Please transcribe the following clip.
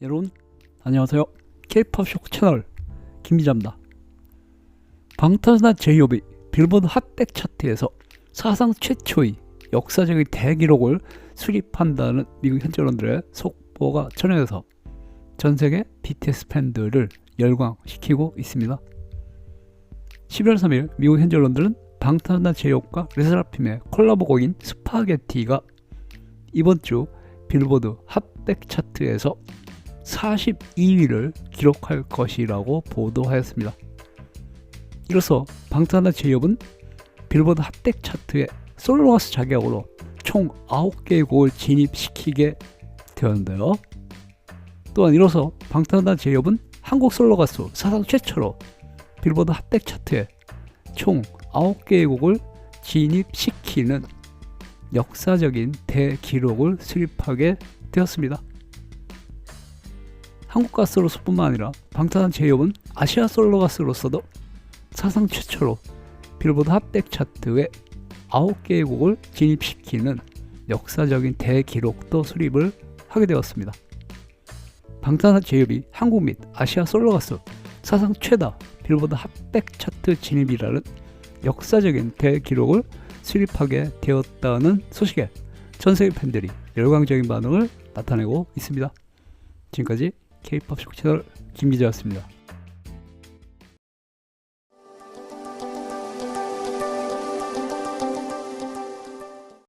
여러분 안녕하세요. K-pop 쇼 채널 김기자입니다. 방탄소년 제이홉이 빌보드 핫백 차트에서 사상 최초의 역사적인 대기록을 수립한다는 미국 현지론들의 속보가 전해져서 전 세계 BTS 팬들을 열광시키고 있습니다. 11월 3일 미국 현지론들은 방탄소년 제이홉과 르세라핌의 콜라보 곡인 스파게티가 이번 주 빌보드 핫백 차트에서 42위를 기록할 것이라고 보도하였습니다. 이로써 방탄소년 제이홉은 빌보드 핫백 차트에 솔로 가수 자격으로 총 9개의 곡을 진입시키게 되었는데요. 또한 이로써 방탄소년 제이홉은 한국 솔로 가수 사상 최초로 빌보드 핫백 차트에 총 9개의 곡을 진입시키는 역사적인 대기록을 수립하게 되었습니다. 한국 가수로서뿐만 아니라 방탄한 제이홉은 아시아 솔로 가수로서도 사상 최초로 빌보드 핫백 차트에 9개의 곡을 진입시키는 역사적인 대기록도 수립을 하게 되었습니다. 방탄한 제이홉이 한국 및 아시아 솔로 가수 사상 최다 빌보드 핫백 차트 진입이라는 역사적인 대기록을 수립하게 되었다는 소식에 전 세계 팬들이 열광적인 반응을 나타내고 있습니다. 지금까지 K-pop 쇼 채널 김기자였습니다.